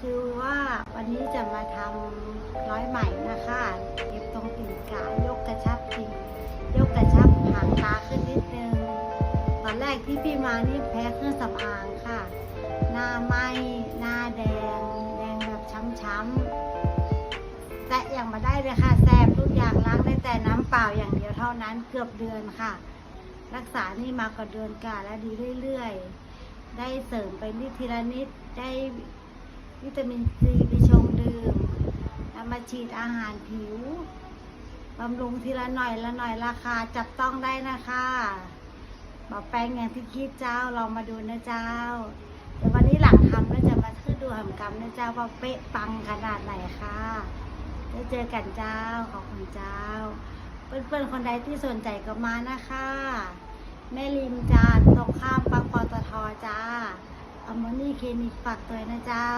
คือว่าวันนี้จะมาทำร้อยใหม่นะคะเก็บตรงตีนกายกกระชับจริงยกกระชับหางตาขึ้นนิดนึง ตอนแรกที่พี่มานี่แพ้เครื่องสำอางค่ะ หน้าไหมหน้าแดง แดงแบบช้ำๆแตะอย่างมาได้เลยค่ะแสบทุกอย่างล้างได้แต่น้ำเปล่าอย่างเดียวเท่านั้นเกือบเดือนค่ะ รักษานี่มากว่าเดือนกาแล้วดีเรื่อยๆ ได้เสริมไปนิดทีละนิดได้ วิตามินซีไปชงดื่มนำมาฉีดอาหารผิวบำรุงทีละหน่อยละหน่อยราคาจับต้องได้นะคะบอกแป้งอย่างที่คิดเจ้าลองมาดูนะเจ้าเดี๋ยววันนี้หลังทำก็จะมาขึ้นดูหำกรรมนะเจ้าว่าเป๊ะปังขนาดไหนค่ะได้เจอกันเจ้าขอบคุณเจ้า เพื่อนๆคนใดที่สนใจก็มานะคะ แม่ริมจ้าตรงข้ามปักปตทจ้า อมอนี่เคนิกฝากตัวนะเจ้า